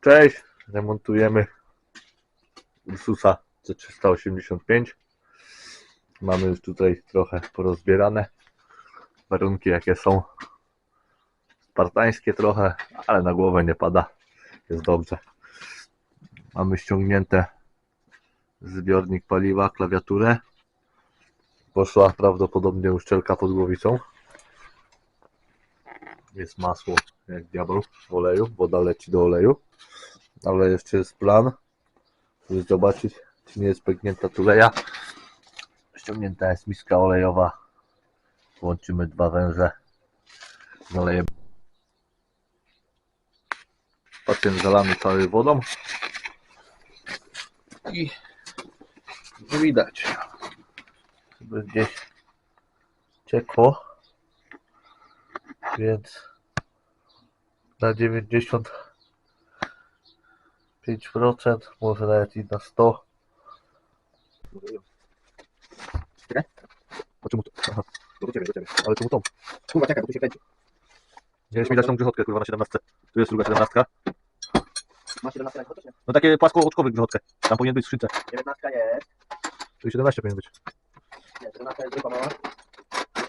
Cześć, remontujemy Ursusa C385. Mamy już tutaj trochę porozbierane. Warunki jakie są. Spartańskie trochę, ale na głowę nie pada. Jest dobrze. Mamy ściągnięte zbiornik paliwa, klawiaturę. Poszła prawdopodobnie uszczelka pod głowicą. Jest masło jak diabeł w oleju, woda leci do oleju. Ale jeszcze jest plan, żeby zobaczyć, czy nie jest pęknięta tuleja. Ściągnięta jest miska olejowa. Włączymy dwa węże. Zalejemy. Pacjent zalany cały wodą. I widać, żeby gdzieś ciekło. Więc na 95%, może nawet i na 100%. Czekaj. A czemu to? Aha, No do ciebie, do ciebie. ale czemu tą? Kurwa, czekaj, bo tu się kręci. Chciałeś mi dać tą grzechotkę, kurwa, na 17. Tu jest druga 17. Masz 17 lat, chociaż nie? No takie płasko-oczkowe grzechotkę. Tam powinien być w skrzynce. 19 jest. Tu 17 powinien być. Nie, 14 jest grupa mała.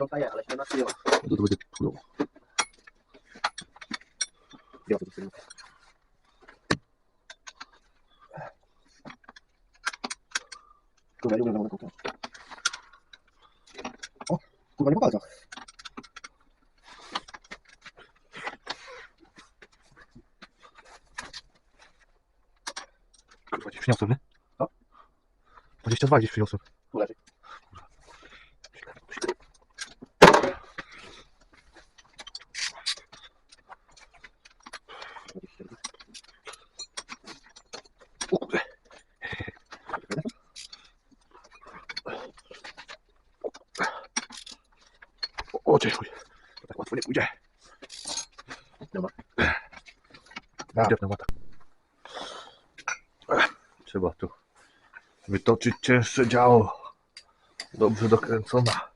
10 jest, ale 17 nie ma. No to, będzie chujowo. Nie ma tu 17. Kurwa, nie umiem na modę O, kurwa, nie po palcach. Kurwa, gdzieś przyniosłem, nie? Co? 22 gdzieś przyniosłem. Leży. O o dziękuję. To tak łatwo nie pójdzie. Dobra. Idę pneumata. Trzeba tu wytoczyć cięższe działo. Dobrze dokręcona.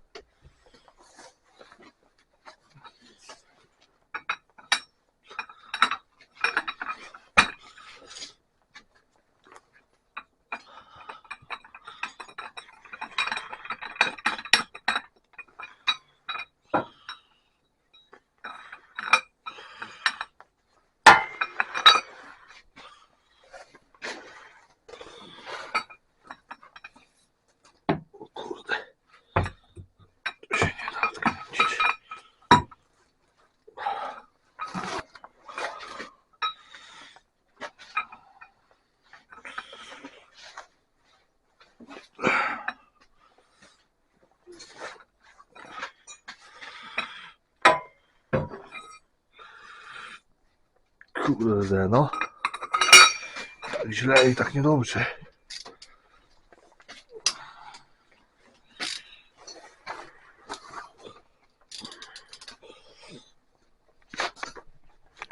Kurde no. Tak źle i tak niedobrze.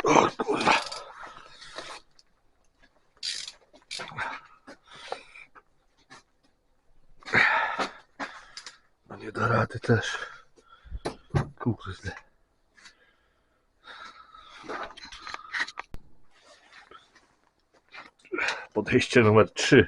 O kurwa. No nie da rady też. Kurde. Podejście numer 3.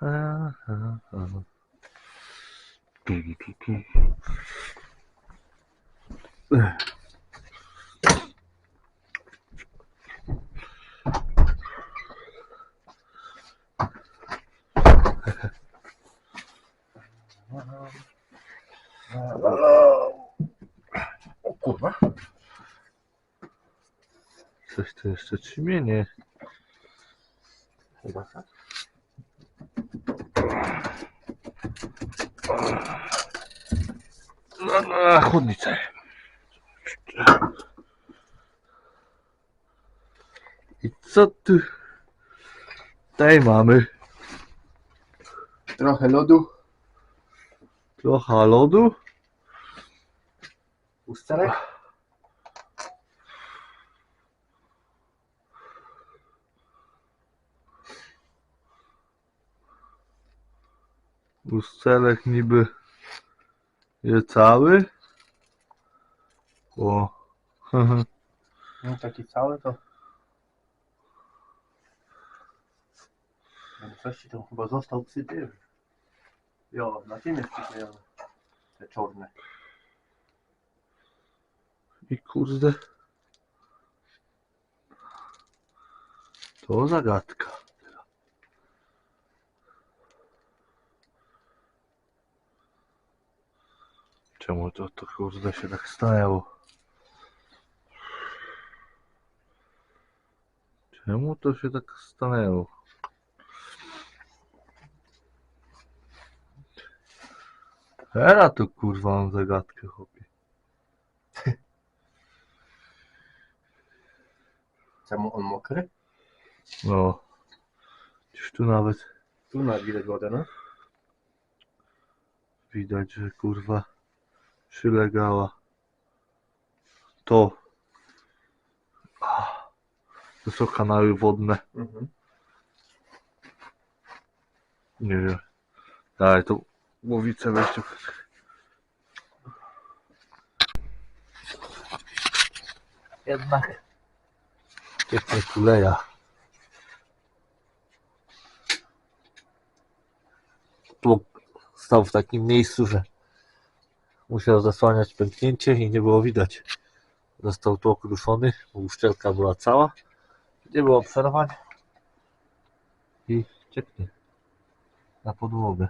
아, 아, 아. 삐삐삐삐. そしてそっちね。ああ、こんにちは。Co tu tutaj mamy? Trochę lodu. Trochę lodu. Uszczelek. Uszczelek niby jest cały. O. No taki cały to. Coś ci tam chyba został przy tym. Jo, na tym jest przyklejone. Te czarne. I kurde. To zagadka. Czemu to, to kurde się tak stanęło? Czemu to się tak stanęło? Era to kurwa mam zagadkę chłopie. Czemu on mokry? No. Gdzieś tu nawet Tu na widać wodę, no. widać, że kurwa przylegała. To. Ah, To są kanały wodne. Mhm. Nie wiem. Daj, to głowicę weźcie. Jednak pięknie kuleja. Tłok stał w takim miejscu, że musiał zasłaniać pęknięcie i nie było widać. Został tłok ruszony, bo uszczelka była cała. Nie było przerwań. I cieknie na podłogę.